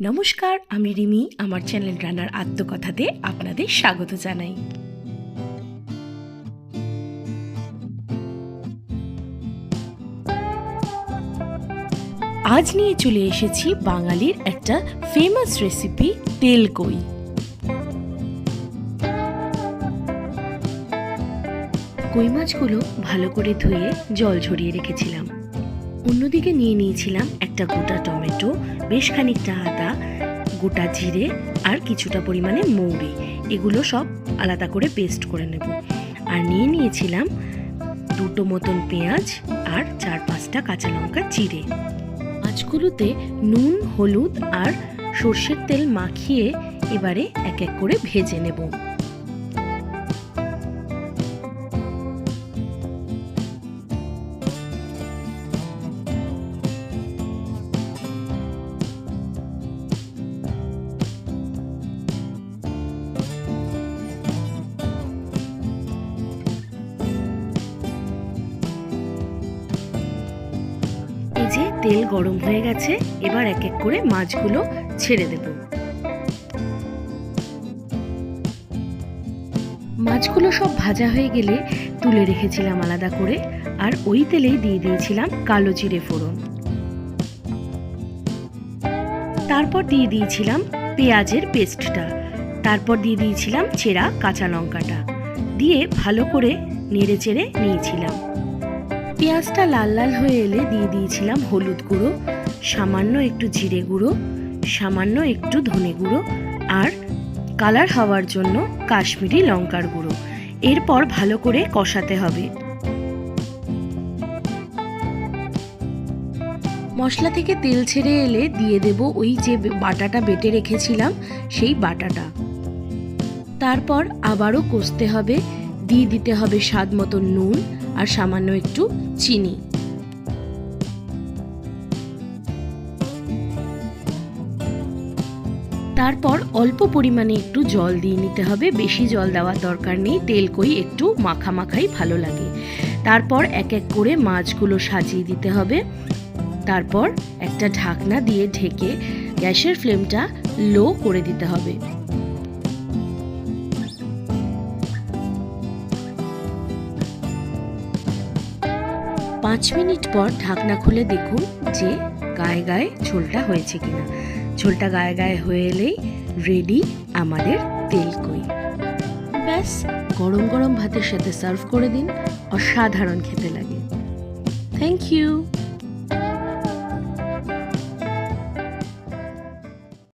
নমস্কার, আমি রিমি, আমার চ্যানেল রান্নার আত্মকথাতে আপনাদের স্বাগত জানাই। আজ নিয়ে চলে এসেছি বাঙালির একটা ফেমাস রেসিপি তেলকই কই মাছগুলো ভালো করে ধুয়ে জল ঝরিয়ে রেখেছিলাম। অন্যদিকে নিয়ে নিয়েছিলাম একটা গোটা টমেটো, বেশ খানিকটা আদা, গোটা জিরে আর কিছুটা পরিমাণে মৌরি। এগুলো সব আলাদা করে পেস্ট করে নেব। আর নিয়ে নিয়েছিলাম দুটো মতন পেঁয়াজ আর চার পাঁচটা কাঁচা লঙ্কা চিড়ে। মাছগুলোতে নুন, হলুদ আর সর্ষের তেল মাখিয়ে এবারে এক এক করে ভেজে নেব। তেল গরম হয়ে গেছে, এবার এক এক করে মাছগুলো ছেড়ে দেব। মাছগুলো সব ভাজা হয়ে গেলে তুলে রেখেছিলাম আলাদা করে, আর ওই তেলেই দিয়ে দিয়েছিলাম কালো জিরে ফোড়ন। তারপর দিয়ে দিয়েছিলাম পেঁয়াজের পেস্টটা, তারপর দিয়ে দিয়েছিলাম চেরা কাঁচা লঙ্কাটা, দিয়ে ভালো করে নেড়ে চেড়ে নিয়েছিলাম। পেঁয়াজটা লাল লাল হয়ে এলে দিয়ে দিয়েছিলাম হলুদ গুঁড়ো, সামান্য একটু জিরে গুঁড়ো, সামান্য একটু ধনে গুঁড়ো আর কালার হওয়ার জন্য কাশ্মীরি লঙ্কার গুঁড়ো। এরপর ভালো করে কষাতে হবে। মশলা থেকে তেল ছেড়ে এলে দিয়ে দেব ওই যে বাটাটা বেটে রেখেছিলাম, সেই বাটাটা। তারপর আবারও কষতে হবে, দিয়ে দিতে হবে স্বাদ মতো নুন আর সামান্য একটু চিনি। তারপর অল্প পরিমাণে একটু জল দিয়ে নিতে হবে। বেশি জল দেওয়ার দরকার নেই। তেল কই একটু মাখা মাখাই ভালো লাগে। তারপর এক এক করে মাছগুলো সাজিয়ে দিতে হবে। তারপর একটা ঢাকনা দিয়ে ঢেকে গ্যাসের ফ্লেমটা লো করে দিতে হবে। পাঁচ মিনিট পর ঢাকনা খুলে দেখুন যে গায়ে গায়ে ঝোলটা হয়েছে কিনা। ঝোলটা গায়ে গায়ে হয়ে এলেই রেডি আমাদের তেল কই। ব্যাস, গরম গরম ভাতের সাথে সার্ভ করে দিন, অসাধারণ খেতে লাগে। Thank you